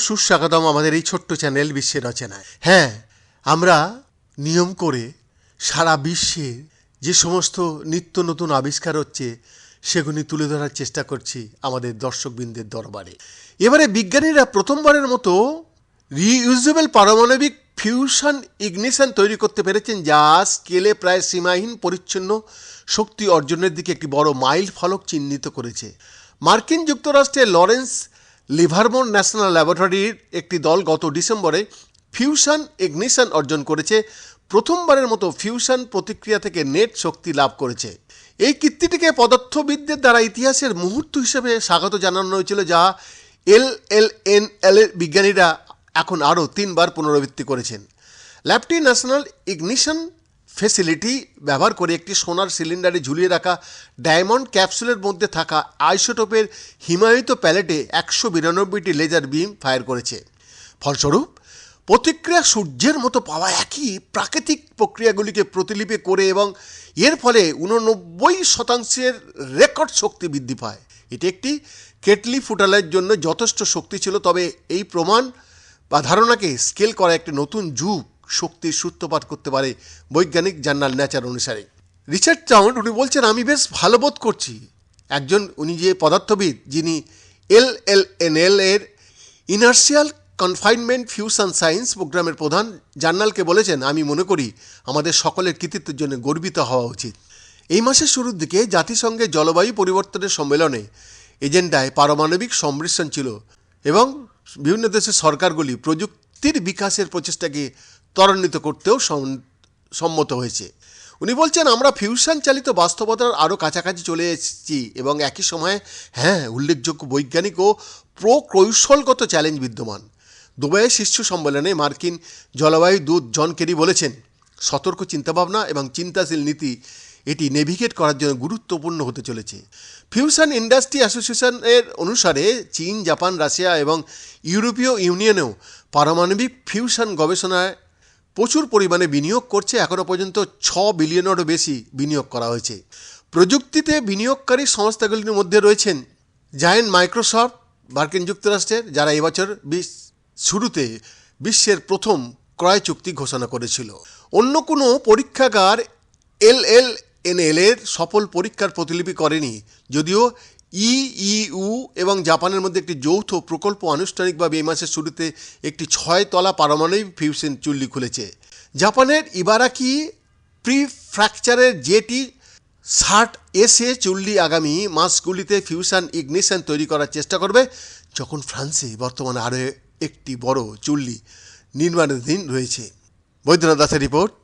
সুস্বাগতম আমাদের এই ছোট্ট চ্যানেল বিশ্বের রচনায়। হ্যাঁ আমরা নিয়ম করে সারা বিশ্বের যে সমস্ত নিত্য নতুন আবিষ্কার হচ্ছে, সেগুলি তুলে ধরার চেষ্টা করছি আমাদের দর্শকবৃন্দের দরবারে। এবারে বিজ্ঞানীরা প্রথমবারের মতো রিইউজেবল পারমাণবিক ফিউশন ইগনিশন তৈরি করতে পেরেছেন যা স্কেলে প্রায় সীমাহীন পরিচ্ছন্ন শক্তি অর্জনের দিকে একটি বড় মাইল ফলক চিহ্নিত করেছে। মার্কিন যুক্তরাষ্ট্রের লরেন্স লিভারমোর ন্যাশনাল ল্যাবরেটরির একটি দল গত ডিসেম্বরে ফিউশন ইগনিশন অর্জন করেছে, প্রথমবারের মতো ফিউশন প্রতিক্রিয়া থেকে নেট শক্তি লাভ করেছে। এই কীর্তিটিকে পদার্থবিদদের দ্বারা ইতিহাসের মুহূর্ত হিসেবে স্বাগত জানানো হয়েছিল যা এল এল এন এল বিজ্ঞানীরা এখন আরও তিনবার পুনরাবৃত্তি করেছেন। ল্যাবটি ন্যাশনাল ইগনিশন ফেসিলিটি ব্যবহার করে একটি সোনার সিলিন্ডারে ঝুলিয়ে রাখা ডায়মন্ড ক্যাপসুলের মধ্যে থাকা আইসোটোপের হিমায়িত প্যালেটে একশো বিরানব্বইটি লেজার বিম ফায়ার করেছে। ফলস্বরূপ, প্রতিক্রিয়া সূর্যের মতো পাওয়া একই প্রাকৃতিক প্রক্রিয়াগুলিকে প্রতিলিপি করে এবং এর ফলে উননব্বই শতাংশের রেকর্ড শক্তি বৃদ্ধি পায়। এটি একটি কেটলি ফুটালের জন্য যথেষ্ট শক্তি ছিল, তবে এই প্রমাণ বা ধারণাকে স্কেল করা একটি নতুন যুগ শক্তির সূত্রপাত করতে পারে বৈজ্ঞানিক জার্নাল নেচার অনুসারে। রিচার্ড চাউন্ড উনি বলছেন, আমি বেশ ভালো বোধ করছি। একজন উনি যে পদার্থবিদ, যিনি এল এল এন এল এর ইনার্সিয়াল কনফাইনমেন্ট ফিউশন সায়েন্স প্রোগ্রামের প্রধান, জার্নালকে বলেছেন, আমি মনে করি আমাদের সকলের কৃতিত্বের জন্য গর্বিত হওয়া উচিত। এই মাসের শুরুর দিকে জাতিসংঘের জলবায়ু পরিবর্তনের সম্মেলনে এজেন্ডায় পারমাণবিক সম্মিশ্রণ ছিল। এবং বিভিন্ন দেশের সরকারগুলি প্রযুক্তির বিকাশের প্রচেষ্টাকে ত্বরান্বিত করতেও সম্মত হয়েছে। উনি বলছেন, আমরা ফিউশন চালিত বাস্তবতার আরও কাছাকাছি চলে এসেছি এবং একই সময়ে হ্যাঁ উল্লেখযোগ্য বৈজ্ঞানিক ও প্রকৌশলগত চ্যালেঞ্জ বিদ্যমান। দুবাইয়ের শীর্ষ সম্মেলনে মার্কিন জলবায়ু দূত জন কেরি বলেছেন, সতর্ক চিন্তাভাবনা এবং চিন্তাশীল নীতি এটি নেভিগেট করার জন্য গুরুত্বপূর্ণ হতে চলেছে। ফিউশন ইন্ডাস্ট্রি অ্যাসোসিয়েশনের অনুসারে চীন, জাপান, রাশিয়া এবং ইউরোপীয় ইউনিয়নেও পারমাণবিক ফিউশন গবেষণায় প্রচুর পরিমাণে বিনিয়োগ করছে। এখনও পর্যন্ত ছ বিলিয়নেরও বেশি বিনিয়োগ করা হয়েছে। প্রযুক্তিতে বিনিয়োগকারী সংস্থাগুলির মধ্যে রয়েছেন জায়েন্ট মাইক্রোসফট, মার্কিন যুক্তরাষ্ট্রের, যারা এবছর শুরুতে বিশ্বের প্রথম ক্রয় চুক্তি ঘোষণা করেছিল। অন্য কোনো পরীক্ষাগার এল এল এর সফল পরীক্ষার প্রতিলিপি করেনি। যদিও ইইউ এবং জাপানের মধ্যে একটি যৌথ প্রকল্প আনুষ্ঠানিকভাবে এই মাসের শুরুতে একটি ছয়তলা পারমাণবিক ফিউশন চুল্লি খুলেছে। জাপানের ইবারাকি প্রি ফ্র্যাকচারের জেটি ষাট এসে চুল্লি আগামী মাসগুলিতে ফিউশন ইগনিশন তৈরি করার চেষ্টা করবে, যখন ফ্রান্সে বর্তমানে আরও একটি বড় চুল্লি নির্মাণাধীন রয়েছে। বৈদ্যনাথ দাসের রিপোর্ট।